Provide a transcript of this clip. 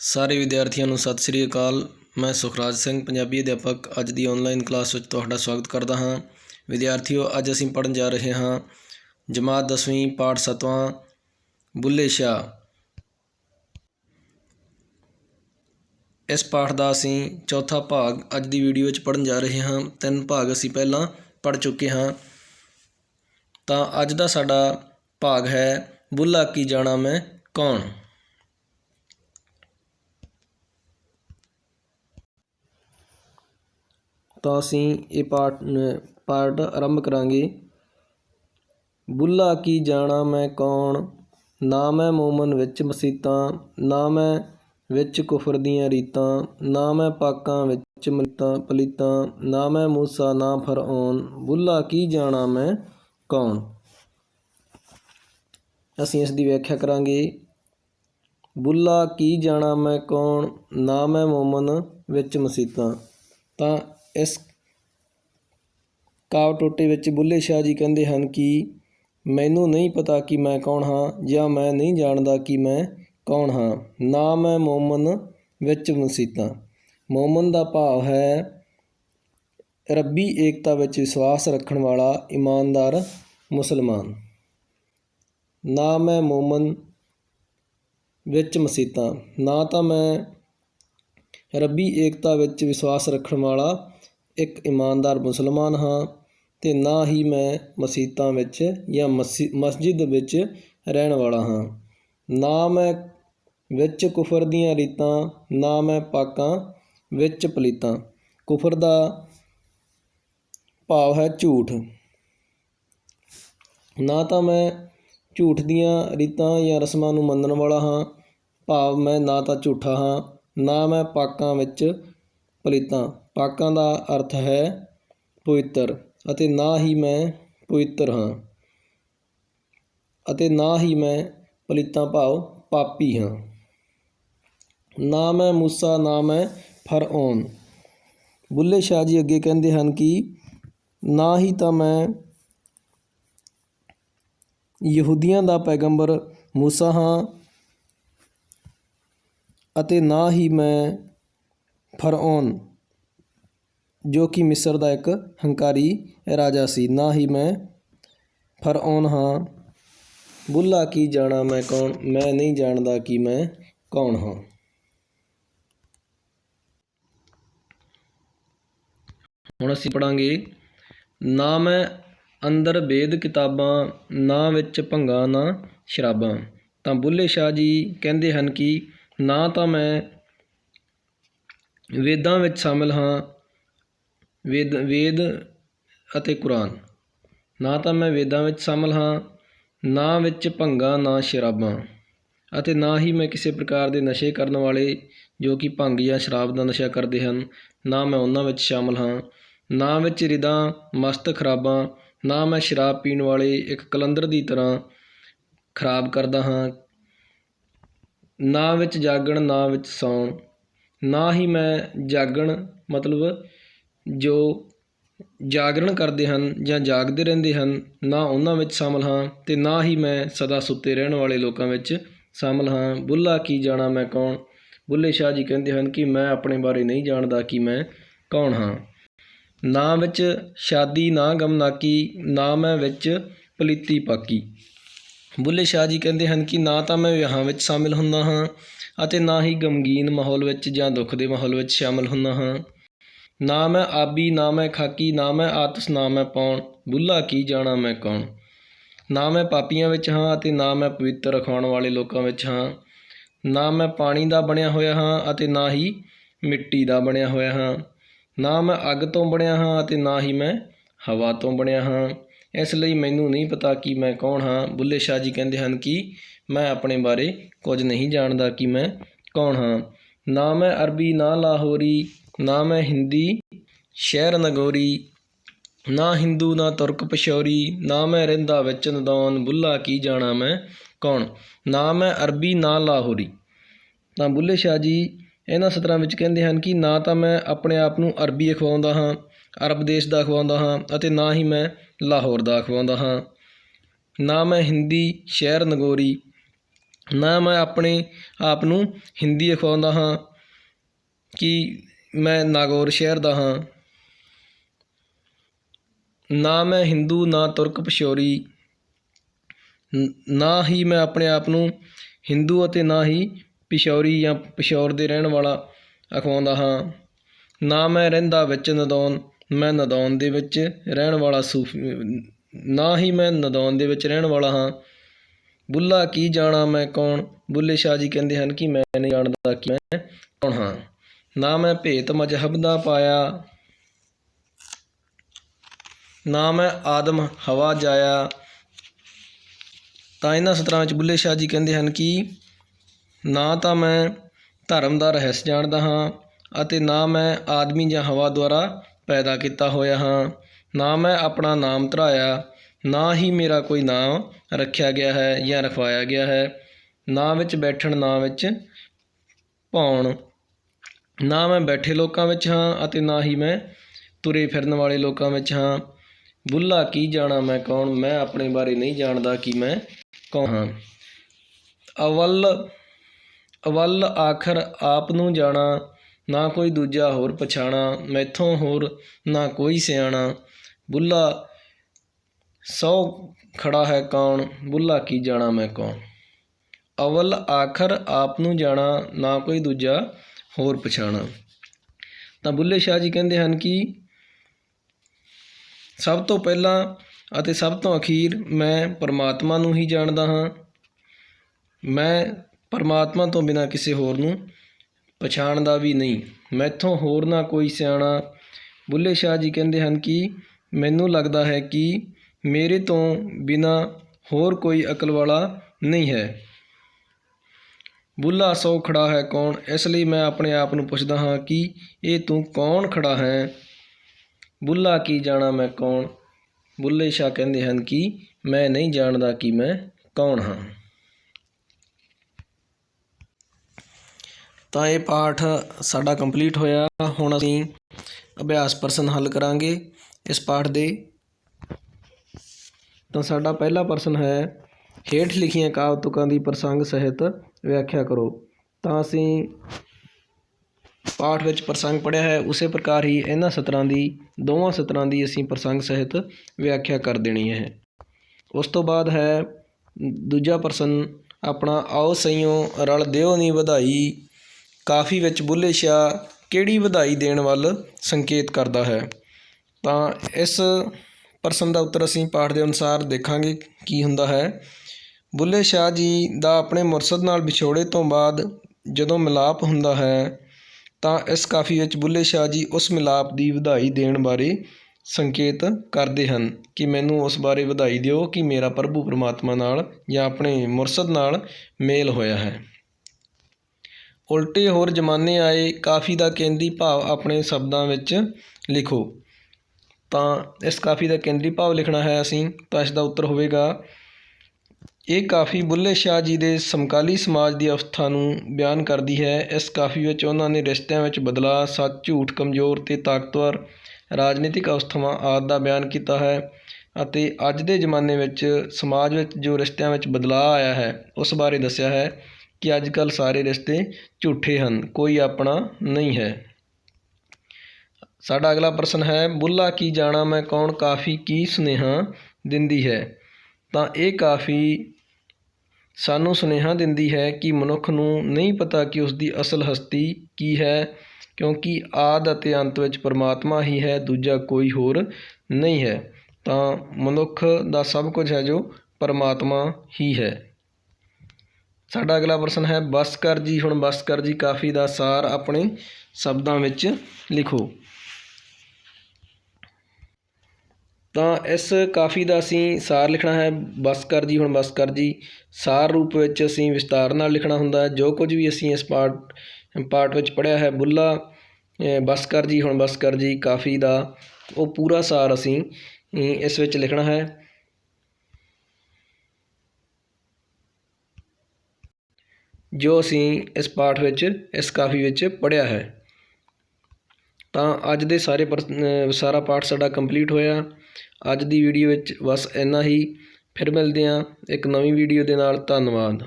ਸਾਰੇ ਵਿਦਿਆਰਥੀਆਂ ਨੂੰ ਸਤਿ ਸ੍ਰੀ ਅਕਾਲ। ਮੈਂ ਸੁਖਰਾਜ ਸਿੰਘ, ਪੰਜਾਬੀ ਅਧਿਆਪਕ। ਅੱਜ ਦੀ ਆਨਲਾਈਨ ਕਲਾਸ ਵਿੱਚ ਤੁਹਾਡਾ ਸਵਾਗਤ ਕਰਦਾ ਹਾਂ। ਵਿਦਿਆਰਥੀਓ, ਅੱਜ ਅਸੀਂ ਪੜ੍ਹਨ ਜਾ ਰਹੇ ਹਾਂ ਜਮਾਤ 10ਵੀਂ ਪਾਠ 7ਵਾਂ ਬੁੱਲੇ ਸ਼ਾਹ। ਇਸ ਪਾਠ ਦਾ ਅਸੀਂ ਚੌਥਾ ਭਾਗ ਅੱਜ ਦੀ ਵੀਡੀਓ ਵਿੱਚ ਪੜ੍ਹਨ ਜਾ ਰਹੇ ਹਾਂ। ਤਿੰਨ ਭਾਗ ਅਸੀਂ ਪਹਿਲਾਂ ਪੜ੍ਹ ਚੁੱਕੇ ਹਾਂ। ਤਾਂ ਅੱਜ ਦਾ ਸਾਡਾ ਭਾਗ ਹੈ, ਬੁੱਲਾ ਕੀ ਜਾਣਾ ਮੈਂ ਕੌਣ? ਤਾਂ ਅਸੀਂ ਇਹ ਪਾਠ ਪਾਠ ਆਰੰਭ ਕਰਾਂਗੇ। ਬੁੱਲਾ ਕੀ ਜਾਣਾ ਮੈਂ ਕੌਣ? ਨਾ ਮੈਂ ਮੋਮਨ ਵਿੱਚ ਮਸੀਤਾਂ, ਨਾ ਮੈਂ ਵਿੱਚ ਕੁਫਰ ਦੀਆਂ ਰੀਤਾਂ, ਨਾ ਮੈਂ ਪਾਕਾਂ ਵਿੱਚ ਮਲੀਤਾਂ ਪਲੀਤਾਂ, ਨਾ ਮੈਂ ਮੂਸਾ, ਨਾ ਫਰਆਉਨ ਬੁੱਲਾ ਕੀ ਜਾਣਾ ਮੈਂ ਕੌਣ? ਅਸੀਂ ਇਸ ਦੀ ਵਿਆਖਿਆ ਕਰਾਂਗੇ। ਬੁੱਲਾ ਕੀ ਜਾਣਾ ਮੈਂ ਕੌਣ? ਨਾ ਮੈਂ ਮੋਮਨ ਵਿੱਚ ਮਸੀਤਾਂ। ਤਾਂ ਇਸ ਕਾਵ ਟੋਟੇ ਵਿੱਚ ਬੁੱਲ੍ਹੇ ਸ਼ਾਹ ਜੀ ਕਹਿੰਦੇ ਹਨ ਕਿ ਮੈਨੂੰ ਨਹੀਂ ਪਤਾ ਕਿ ਮੈਂ ਕੌਣ ਹਾਂ ਜਾਂ ਮੈਂ ਨਹੀਂ ਜਾਣਦਾ ਕਿ ਮੈਂ ਕੌਣ ਹਾਂ। ਨਾ ਮੈਂ ਮੋਮਨ ਵਿੱਚ ਮਸੀਤਾਂ ਮੋਮਨ ਦਾ ਭਾਵ ਹੈ ਰੱਬੀ ਏਕਤਾ ਵਿੱਚ ਵਿਸ਼ਵਾਸ ਰੱਖਣ ਵਾਲਾ ਇਮਾਨਦਾਰ ਮੁਸਲਮਾਨ। ਨਾ ਮੈਂ ਮੋਮਨ ਵਿੱਚ ਮਸੀਤਾਂ ਨਾ ਤਾਂ ਮੈਂ ਰੱਬੀ ਏਕਤਾ ਵਿੱਚ ਵਿਸ਼ਵਾਸ ਰੱਖਣ ਵਾਲਾ ਇੱਕ ਇਮਾਨਦਾਰ ਮੁਸਲਮਾਨ ਹਾਂ ਤੇ ਨਾ ਹੀ ਮੈਂ ਮਸੀਤਾਂ ਵਿੱਚ ਜਾਂ ਮਸੀ, ਮਸਜਿਦ ਵਿੱਚ ਰਹਿਣ ਵਾਲਾ ਹਾਂ। ਨਾ ਮੈਂ ਵਿੱਚ ਕੁਫਰ ਦੀਆਂ ਰੀਤਾਂ, ਨਾ ਮੈਂ ਪਾਕਾਂ ਵਿੱਚ ਪਲੀਤਾਂ। ਕੁਫਰ ਦਾ ਭਾਵ ਹੈ ਝੂਠ। ਨਾ ਤਾਂ ਮੈਂ ਝੂਠ ਦੀਆਂ ਰੀਤਾਂ ਜਾਂ ਰਸਮਾਂ ਨੂੰ ਮੰਨਣ ਵਾਲਾ ਹਾਂ। ਭਾਵ ਮੈਂ ਨਾ ਤਾਂ ਝੂਠਾ ਹਾਂ ਨਾ ਮੈਂ ਪਾਕਾਂ ਵਿੱਚ ਪਲੀਤਾਂ। ਪਾਕਾਂ ਦਾ ਅਰਥ ਹੈ ਪਵਿੱਤਰ ਅਤੇ ਨਾ ਹੀ ਮੈਂ ਪਵਿੱਤਰ ਹਾਂ। ਅਤੇ ਨਾ ਹੀ ਮੈਂ ਪਲੀਤਾਂ ਭਾਵ ਪਾਪੀ ਹਾਂ। ਨਾ ਮੈਂ ਮੂਸਾ, ਨਾ ਮੈਂ ਫਰਆਉਨ ਬੁੱਲੇ ਸ਼ਾਹ ਜੀ ਅੱਗੇ ਕਹਿੰਦੇ ਹਨ ਕਿ ਨਾ ਹੀ ਤਾਂ ਮੈਂ ਯਹੂਦੀਆਂ ਦਾ ਪੈਗੰਬਰ ਮੂਸਾ ਹਾਂ ਅਤੇ ਨਾ ਹੀ ਮੈਂ ਫਰਆਉਨ ਜੋ ਕਿ ਮਿਸਰ ਦਾ ਇੱਕ ਹੰਕਾਰੀ ਰਾਜਾ ਸੀ। ਨਾ ਹੀ ਮੈਂ ਫਰਆਉਨ ਹਾਂ। ਬੁੱਲਾ ਕੀ ਜਾਣਾ ਮੈਂ ਕੌਣ? ਮੈਂ ਨਹੀਂ ਜਾਣਦਾ ਕਿ ਮੈਂ ਕੌਣ ਹਾਂ। ਹੁਣ ਅਸੀਂ ਪੜਾਂਗੇ ਨਾ ਮੈਂ ਅੰਦਰ ਵੇਦ ਕਿਤਾਬਾਂ, ਨਾ ਵਿੱਚ ਭੰਗਾ, ਨਾ ਸ਼ਰਾਬਾਂ। ਤਾਂ ਬੁੱਲੇ ਸ਼ਾਹ ਜੀ ਕਹਿੰਦੇ ਹਨ ਕਿ ਨਾ ਤਾਂ ਮੈਂ ਵੇਦਾਂ ਵਿੱਚ ਸ਼ਾਮਿਲ ਹਾਂ, ਵੇਦ ਵੇਦ ਅਤੇ ਕੁਰਾਨ। ਨਾ ਤਾਂ ਮੈਂ ਵੇਦਾਂ ਵਿੱਚ ਸ਼ਾਮਿਲ ਹਾਂ, ਨਾ ਵਿੱਚ ਭੰਗਾ, ਨਾ ਸ਼ਰਾਬਾਂ। ਅਤੇ ਨਾ ਹੀ ਮੈਂ ਕਿਸੇ ਪ੍ਰਕਾਰ ਦੇ ਨਸ਼ੇ ਕਰਨ ਵਾਲੇ, ਜੋ ਕਿ ਭੰਗ ਜਾਂ ਸ਼ਰਾਬ ਦਾ ਨਸ਼ਾ ਕਰਦੇ ਹਨ, ਨਾ ਮੈਂ ਉਹਨਾਂ ਵਿੱਚ ਸ਼ਾਮਿਲ ਹਾਂ। ਨਾ ਵਿੱਚ ਰਿਦਾਂ, ਮਸਤ ਖਰਾਬਾਂ, ਨਾ ਮੈਂ ਸ਼ਰਾਬ ਪੀਣ ਵਾਲੇ ਇੱਕ ਕਲੰਦਰ ਦੀ ਤਰ੍ਹਾਂ ਖਰਾਬ ਕਰਦਾ ਹਾਂ ਨਾ ਵਿੱਚ ਜਾਗਣ, ਨਾ ਵਿੱਚ ਸੌਣ। ਨਾ ਹੀ ਮੈਂ ਜਾਗਣ ਮਤਲਬ ਜੋ ਜਾਗਰਣ ਕਰਦੇ ਹਨ ਜਾਂ ਜਾਗਦੇ ਰਹਿੰਦੇ ਹਨ, ਨਾ ਉਹਨਾਂ ਵਿੱਚ ਸ਼ਾਮਲ ਹਾਂ ਅਤੇ ਨਾ ਹੀ ਮੈਂ ਸਦਾ ਸੁੱਤੇ ਰਹਿਣ ਵਾਲੇ ਲੋਕਾਂ ਵਿੱਚ ਸ਼ਾਮਲ ਹਾਂ। ਬੁੱਲ੍ਹਾ ਕੀ ਜਾਣਾ ਮੈਂ ਕੌਣ? ਬੁੱਲੇ ਸ਼ਾਹ ਜੀ ਕਹਿੰਦੇ ਹਨ ਕਿ ਮੈਂ ਆਪਣੇ ਬਾਰੇ ਨਹੀਂ ਜਾਣਦਾ ਕਿ ਮੈਂ ਕੌਣ ਹਾਂ। ਨਾ ਵਿੱਚ ਸ਼ਾਦੀ, ਨਾ ਗਮਨਾਕੀ, ਨਾ ਮੈਂ ਵਿੱਚ ਪਲੀਤੀ ਪਾਕੀ। ਬੁੱਲੇ ਸ਼ਾਹ ਜੀ ਕਹਿੰਦੇ ਹਨ ਕਿ ਨਾ ਤਾਂ ਮੈਂ ਵਿਆਹਾਂ ਵਿੱਚ ਸ਼ਾਮਿਲ ਹੁੰਦਾ ਹਾਂ ਅਤੇ ਨਾ ਹੀ ਗਮਗੀਨ ਮਾਹੌਲ ਵਿੱਚ ਜਾਂ ਦੁੱਖ ਦੇ ਮਾਹੌਲ ਵਿੱਚ ਸ਼ਾਮਿਲ ਹੁੰਦਾ ਹਾਂ। ਨਾ ਮੈਂ ਆਬੀ, ਨਾ ਮੈਂ ਖਾਕੀ, ਨਾ ਮੈਂ ਆਤਸ, ਨਾ ਮੈਂ ਪੌਣ, ਬੁੱਲਾ ਕੀ ਜਾਣਾ ਮੈਂ ਕੌਣ? ਨਾ ਮੈਂ ਪਾਪੀਆਂ ਵਿੱਚ ਹਾਂ ਅਤੇ ਨਾ ਮੈਂ ਪਵਿੱਤਰ ਰਖਾਉਣ ਵਾਲੇ ਲੋਕਾਂ ਵਿੱਚ ਹਾਂ। ਨਾ ਮੈਂ ਪਾਣੀ ਦਾ ਬਣਿਆ ਹੋਇਆ ਹਾਂ ਅਤੇ ਨਾ ਹੀ ਮਿੱਟੀ ਦਾ ਬਣਿਆ ਹੋਇਆ ਹਾਂ। ਨਾ ਮੈਂ ਅੱਗ ਤੋਂ ਬਣਿਆ ਹਾਂ ਅਤੇ ਨਾ ਹੀ ਮੈਂ ਹਵਾ ਤੋਂ ਬਣਿਆ ਹਾਂ। ਇਸ ਲਈ ਮੈਨੂੰ ਨਹੀਂ ਪਤਾ ਕਿ ਮੈਂ ਕੌਣ ਹਾਂ। ਬੁੱਲੇ ਸ਼ਾਹ ਜੀ ਕਹਿੰਦੇ ਹਨ ਕਿ ਮੈਂ ਆਪਣੇ ਬਾਰੇ ਕੁਝ ਨਹੀਂ ਜਾਣਦਾ ਕਿ ਮੈਂ ਕੌਣ ਹਾਂ। ਨਾ ਮੈਂ ਅਰਬੀ, ਨਾ ਲਾਹੌਰੀ, ਨਾ ਮੈਂ ਹਿੰਦੀ, ਸ਼ਹਿਰ ਨਗੋਰੀ, ਨਾ ਹਿੰਦੂ, ਨਾ ਤੁਰਕ ਪਸ਼ੌਰੀ ਨਾ ਮੈਂ ਰਹਿੰਦਾ ਵਿੱਚ ਨਦੌਨ, ਬੁੱਲਾ ਕੀ ਜਾਣਾ ਮੈਂ ਕੌਣ? ਨਾ ਮੈਂ ਅਰਬੀ, ਨਾ ਲਾਹੌਰੀ। ਤਾਂ ਬੁੱਲੇ ਸ਼ਾਹ ਜੀ ਇਹਨਾਂ ਸਤਰਾਂ ਵਿੱਚ ਕਹਿੰਦੇ ਹਨ ਕਿ ਨਾ ਤਾਂ ਮੈਂ ਆਪਣੇ ਆਪ ਨੂੰ ਅਰਬੀ ਅਖਵਾਉਂਦਾ ਹਾਂ, ਅਰਬ ਦੇਸ਼ ਦਾ ਅਖਵਾਉਂਦਾ ਹਾਂ ਅਤੇ ਨਾ ਹੀ ਮੈਂ ਲਾਹੌਰ ਦਾ ਅਖਵਾਉਂਦਾ ਹਾਂ। ਨਾ ਮੈਂ ਹਿੰਦੀ ਸ਼ਹਿਰ ਨਗੋਰੀ, ਨਾ ਮੈਂ ਆਪਣੇ ਆਪ ਨੂੰ ਹਿੰਦੀ ਅਖਵਾਉਂਦਾ ਹਾਂ ਕਿ ਮੈਂ ਨਾਗੌਰ ਸ਼ਹਿਰ ਦਾ ਹਾਂ। ਨਾ ਮੈਂ ਹਿੰਦੂ, ਨਾ ਤੁਰਕ ਪਸ਼ੌਰੀ ਨਾ ਹੀ ਮੈਂ ਆਪਣੇ ਆਪ ਨੂੰ ਹਿੰਦੂ ਅਤੇ ਨਾ ਹੀ ਪਿਸ਼ੌਰੀ ਜਾਂ ਪਿਸ਼ੌਰ ਦੇ ਰਹਿਣ ਵਾਲਾ ਅਖਵਾਉਂਦਾ ਹਾਂ। ਨਾ ਮੈਂ ਰਹਿੰਦਾ ਵਿੱਚ ਨਦੌਨ ਮੈਂ ਨਦੌਨ ਦੇ ਵਿੱਚ ਰਹਿਣ ਵਾਲਾ ਸੂਫੀ, ਨਾ ਹੀ ਮੈਂ ਨਦੌਨ ਦੇ ਵਿੱਚ ਰਹਿਣ ਵਾਲਾ ਹਾਂ। ਬੁੱਲ੍ਹਾ ਕੀ ਜਾਣਾ ਮੈਂ ਕੌਣ? ਬੁੱਲੇ ਸ਼ਾਹ ਜੀ ਕਹਿੰਦੇ ਹਨ ਕਿ ਮੈਂ ਨਹੀਂ ਜਾਣਦਾ ਕਿ ਮੈਂ ਕੌਣ ਹਾਂ। ਨਾ ਮੈਂ ਭੇਤ ਮਜ਼ਹਬ ਦਾ ਪਾਇਆ, ਨਾ ਮੈਂ ਆਦਮ ਹਵਾ ਜਾਇਆ। ਤਾਂ ਇਹਨਾਂ ਸਤਰਾਂ ਵਿੱਚ ਬੁੱਲੇ ਸ਼ਾਹ ਜੀ ਕਹਿੰਦੇ ਹਨ ਕਿ ਨਾ ਤਾਂ ਮੈਂ ਧਰਮ ਦਾ ਰਹੱਸ ਜਾਣਦਾ ਹਾਂ ਅਤੇ ਨਾ ਮੈਂ ਆਦਮੀ ਜਾਂ ਹਵਾ ਦੁਆਰਾ ਪੈਦਾ ਕੀਤਾ ਹੋਇਆ ਹਾਂ। ਨਾ ਮੈਂ ਆਪਣਾ ਨਾਮ ਧਰਾਇਆ, ਨਾ ਹੀ ਮੇਰਾ ਕੋਈ ਨਾਮ ਰੱਖਿਆ ਗਿਆ ਹੈ ਜਾਂ ਰਖਵਾਇਆ ਗਿਆ ਹੈ। ਨਾ ਵਿੱਚ ਬੈਠਣ, ਨਾ ਵਿੱਚ ਪਾਉਣ ਨਾ ਮੈਂ ਬੈਠੇ ਲੋਕਾਂ ਵਿੱਚ ਹਾਂ ਅਤੇ ਨਾ ਹੀ ਮੈਂ ਤੁਰੇ ਫਿਰਨ ਵਾਲੇ ਲੋਕਾਂ ਵਿੱਚ ਹਾਂ। ਬੁੱਲਾ ਕੀ ਜਾਣਾ ਮੈਂ ਕੌਣ? ਮੈਂ ਆਪਣੇ ਬਾਰੇ ਨਹੀਂ ਜਾਣਦਾ ਕਿ ਮੈਂ ਕੌਣ ਹਾਂ। ਅਵਲ ਅਵਲ ਆਖਰ ਆਪ ਨੂੰ ਜਾਣਾ ਨਾ ਕੋਈ ਦੂਜਾ ਹੋਰ ਪਛਾਣਾ, ਮੈਥੋਂ ਹੋਰ ਨਾ ਕੋਈ ਸਿਆਣਾ। ਬੁੱਲਾ ਸੌ ਖੜਾ ਹੈ ਕੌਣ, ਬੁੱਲਾ ਕੀ ਜਾਣਾ ਮੈਂ ਕੌਣ? ਅਵਲ ਆਖਰ ਆਪ ਨੂੰ ਜਾਣਾ, ਨਾ ਕੋਈ ਦੂਜਾ ਹੋਰ ਪਛਾਣਾ। ਤਾਂ ਬੁੱਲੇ ਸ਼ਾਹ ਜੀ ਕਹਿੰਦੇ ਹਨ ਕਿ ਸਭ ਤੋਂ ਪਹਿਲਾਂ ਅਤੇ ਸਭ ਤੋਂ ਅਖੀਰ ਮੈਂ ਪਰਮਾਤਮਾ ਨੂੰ ਹੀ ਜਾਣਦਾ ਹਾਂ। ਮੈਂ ਪਰਮਾਤਮਾ ਤੋਂ ਬਿਨਾਂ ਕਿਸੇ ਹੋਰ ਨੂੰ ਪਛਾਣਦਾ ਵੀ ਨਹੀਂ। ਮੈਥੋਂ ਹੋਰ ਨਾ ਕੋਈ ਸਿਆਣਾ ਬੁੱਲੇ ਸ਼ਾਹ ਜੀ ਕਹਿੰਦੇ ਹਨ ਕਿ ਮੈਨੂੰ ਲੱਗਦਾ ਹੈ ਕਿ ਮੇਰੇ ਤੋਂ ਬਿਨਾਂ ਹੋਰ ਕੋਈ ਅਕਲ ਵਾਲਾ ਨਹੀਂ ਹੈ। ਬੁੱਲਾ ਸੌ ਖੜਾ ਹੈ ਕੌਣ? ਇਸ ਲਈ ਮੈਂ ਆਪਣੇ ਆਪ ਨੂੰ ਪੁੱਛਦਾ ਹਾਂ ਕਿ ਇਹ ਤੂੰ ਕੌਣ ਖੜਾ ਹੈ? ਬੁੱਲਾ ਕੀ ਜਾਣਾ ਮੈਂ ਕੌਣ? ਬੁੱਲੇ ਸ਼ਾਹ ਕਹਿੰਦੇ ਹਨ ਕਿ ਮੈਂ ਨਹੀਂ ਜਾਣਦਾ ਕਿ ਮੈਂ ਕੌਣ ਹਾਂ। ਤਾਂ ਇਹ ਪਾਠ ਸਾਡਾ ਕੰਪਲੀਟ ਹੋਇਆ। ਹੁਣ ਅਸੀਂ ਅਭਿਆਸ ਪ੍ਰਸ਼ਨ ਹੱਲ ਕਰਾਂਗੇ ਇਸ ਪਾਠ ਦੇ। ਤਾਂ ਸਾਡਾ ਪਹਿਲਾ ਪ੍ਰਸ਼ਨ ਹੈ, ਹੇਠ ਲਿਖੀਆਂ ਕਾਵਿ ਤੁਕਾਂ ਦੀ ਪ੍ਰਸੰਗ ਸਹਿਤ ਵਿਆਖਿਆ ਕਰੋ। ਤਾਂ ਅਸੀਂ ਪਾਠ ਵਿੱਚ ਪ੍ਰਸੰਗ ਪੜ੍ਹਿਆ ਹੈ, ਉਸੇ ਪ੍ਰਕਾਰ ਹੀ ਇਹਨਾਂ ਸਤਰਾਂ ਦੀ, ਦੋਵਾਂ ਸਤਰਾਂ ਦੀ ਅਸੀਂ ਪ੍ਰਸੰਗ ਸਹਿਤ ਵਿਆਖਿਆ ਕਰ ਦੇਣੀ ਹੈ। ਉਸ ਤੋਂ ਬਾਅਦ ਹੈ, ਦੂਜਾ ਪ੍ਰਸ਼ਨ, ਆਪਣਾ ਆਓ ਸਈਓ ਰਲ ਦਿਓ ਨਹੀਂ ਵਧਾਈ। ਕਾਫੀ ਵਿੱਚ ਬੁੱਲੇ ਸ਼ਾਹ ਕਿਹੜੀ ਵਧਾਈ ਦੇਣ ਵੱਲ ਸੰਕੇਤ ਕਰਦਾ ਹੈ? ਤਾਂ ਇਸ ਪ੍ਰਸ਼ਨ ਦਾ ਉੱਤਰ ਅਸੀਂ ਪਾਠ ਦੇ ਅਨੁਸਾਰ ਦੇਖਾਂਗੇ ਕੀ ਹੁੰਦਾ ਹੈ। ਬੁੱਲੇ ਸ਼ਾਹ ਜੀ ਦਾ ਆਪਣੇ ਮੁਰਸ਼ਦ ਨਾਲ ਵਿਛੋੜੇ ਤੋਂ ਬਾਅਦ ਜਦੋਂ ਮਿਲਾਪ ਹੁੰਦਾ ਹੈ, ਤਾਂ ਇਸ ਕਾਫੀ ਵਿੱਚ ਬੁੱਲੇ ਸ਼ਾਹ ਜੀ ਉਸ ਮਿਲਾਪ ਦੀ ਵਧਾਈ ਦੇਣ ਬਾਰੇ ਸੰਕੇਤ ਕਰਦੇ ਹਨ ਕਿ ਮੈਨੂੰ ਉਸ ਬਾਰੇ ਵਧਾਈ ਦਿਓ ਕਿ ਮੇਰਾ ਪ੍ਰਭੂ ਪਰਮਾਤਮਾ ਨਾਲ ਜਾਂ ਆਪਣੇ ਮੁਰਸ਼ਦ ਨਾਲ ਮੇਲ ਹੋਇਆ ਹੈ। ਉਲਟੇ ਹੋਰ ਜ਼ਮਾਨੇ ਆਏ, ਕਾਫੀ ਦਾ ਕੇਂਦਰੀ ਭਾਵ ਆਪਣੇ ਸ਼ਬਦਾਂ ਵਿੱਚ ਲਿਖੋ। ਤਾਂ ਇਸ ਕਾਫੀ ਦਾ ਕੇਂਦਰੀ ਭਾਵ ਲਿਖਣਾ ਹੈ ਅਸੀਂ, ਤਾਂ ਇਸ ਦਾ ਉੱਤਰ ਹੋਵੇਗਾ, ਇਹ ਕਾਫੀ ਬੁੱਲੇ ਸ਼ਾਹ ਜੀ ਦੇ ਸਮਕਾਲੀ ਸਮਾਜ ਦੀ ਅਵਸਥਾ ਨੂੰ ਬਿਆਨ ਕਰਦੀ ਹੈ। ਇਸ ਕਾਫੀ ਵਿੱਚ ਉਹਨਾਂ ਨੇ ਰਿਸ਼ਤਿਆਂ ਵਿੱਚ ਬਦਲਾਅ, ਸੱਚ, ਝੂਠ, ਕਮਜ਼ੋਰ ਤੇ ਤਾਕਤਵਰ ਰਾਜਨੀਤਿਕ ਅਵਸਥਾਵਾਂ ਆਦਿ ਦਾ ਬਿਆਨ ਕੀਤਾ ਹੈ ਅਤੇ ਅੱਜ ਦੇ ਜ਼ਮਾਨੇ ਵਿੱਚ ਸਮਾਜ ਵਿੱਚ ਜੋ ਰਿਸ਼ਤਿਆਂ ਵਿੱਚ ਬਦਲਾਅ ਆਇਆ ਹੈ, ਉਸ ਬਾਰੇ ਦੱਸਿਆ ਹੈ। ਕਿ ਅੱਜ ਕੱਲ੍ਹ ਸਾਰੇ ਰਿਸ਼ਤੇ ਝੂਠੇ ਹਨ, ਕੋਈ ਆਪਣਾ ਨਹੀਂ ਹੈ। ਸਾਡਾ ਅਗਲਾ ਪ੍ਰਸ਼ਨ ਹੈ ਬੁੱਲਾ ਕੀ ਜਾਣਾ, ਮੈਂ ਕੌਣ, ਕਾਫੀ ਕੀ ਸੁਨੇਹਾ ਦਿੰਦੀ ਹੈ? ਤਾਂ ਇਹ ਕਾਫੀ ਸਾਨੂੰ ਸੁਨੇਹਾ ਦਿੰਦੀ ਹੈ ਕਿ ਮਨੁੱਖ ਨੂੰ ਨਹੀਂ ਪਤਾ ਕਿ ਉਸ ਦੀ ਅਸਲ ਹਸਤੀ ਕੀ ਹੈ, ਕਿਉਂਕਿ ਆਦ ਅਤੇ ਅੰਤ ਵਿੱਚ ਪਰਮਾਤਮਾ ਹੀ ਹੈ, ਦੂਜਾ ਕੋਈ ਹੋਰ ਨਹੀਂ ਹੈ। ਤਾਂ ਮਨੁੱਖ ਦਾ ਸਭ ਕੁਝ ਹੈ ਜੋ ਪਰਮਾਤਮਾ ਹੀ ਹੈ। ਸਾਡਾ ਅਗਲਾ ਪ੍ਰਸ਼ਨ ਹੈ ਬਸਕਰ ਜੀ ਹੁਣ ਬਸਕਰ ਜੀ ਕਾਫੀ ਦਾ ਸਾਰ ਆਪਣੇ ਸ਼ਬਦਾਂ ਵਿੱਚ ਲਿਖੋ। ਤਾਂ ਇਸ ਕਾਫੀ ਦਾ ਅਸੀਂ ਸਾਰ ਲਿਖਣਾ ਹੈ ਬਸਕਰ ਜੀ ਹੁਣ ਬਸ ਜੀ ਸਾਰ ਰੂਪ ਵਿੱਚ ਅਸੀਂ ਵਿਸਤਾਰ ਨਾਲ ਲਿਖਣਾ ਹੁੰਦਾ ਹੈ ਜੋ ਕੁਝ ਵੀ ਅਸੀਂ ਇਸ ਪਾਠ ਪਾਠ ਵਿੱਚ ਪੜ੍ਹਿਆ ਹੈ ਬੁੱਲਾ ਅ, ਜੀ ਹੁਣ ਬਸ ਜੀ ਕਾਫੀ ਦਾ ਉਹ ਪੂਰਾ ਸਾਰ ਅਸੀਂ ਇਸ ਵਿੱਚ ਲਿਖਣਾ ਹੈ। ਜੋ ਅਸੀਂ ਇਸ ਪਾਠ ਵਿੱਚ, ਇਸ ਕਾਫੀ ਵਿੱਚ ਪੜ੍ਹਿਆ ਹੈ। ਤਾਂ ਅੱਜ ਦੇ ਸਾਰੇ ਪਰ ਸਾਰਾ ਪਾਠ ਸਾਡਾ ਕੰਪਲੀਟ ਹੋਇਆ। ਅੱਜ ਦੀ ਵੀਡੀਓ ਵਿੱਚ ਬਸ ਇੰਨਾ ਹੀ। ਫਿਰ ਮਿਲਦੇ ਹਾਂ ਇੱਕ ਨਵੀਂ ਵੀਡੀਓ ਦੇ ਨਾਲ। ਧੰਨਵਾਦ।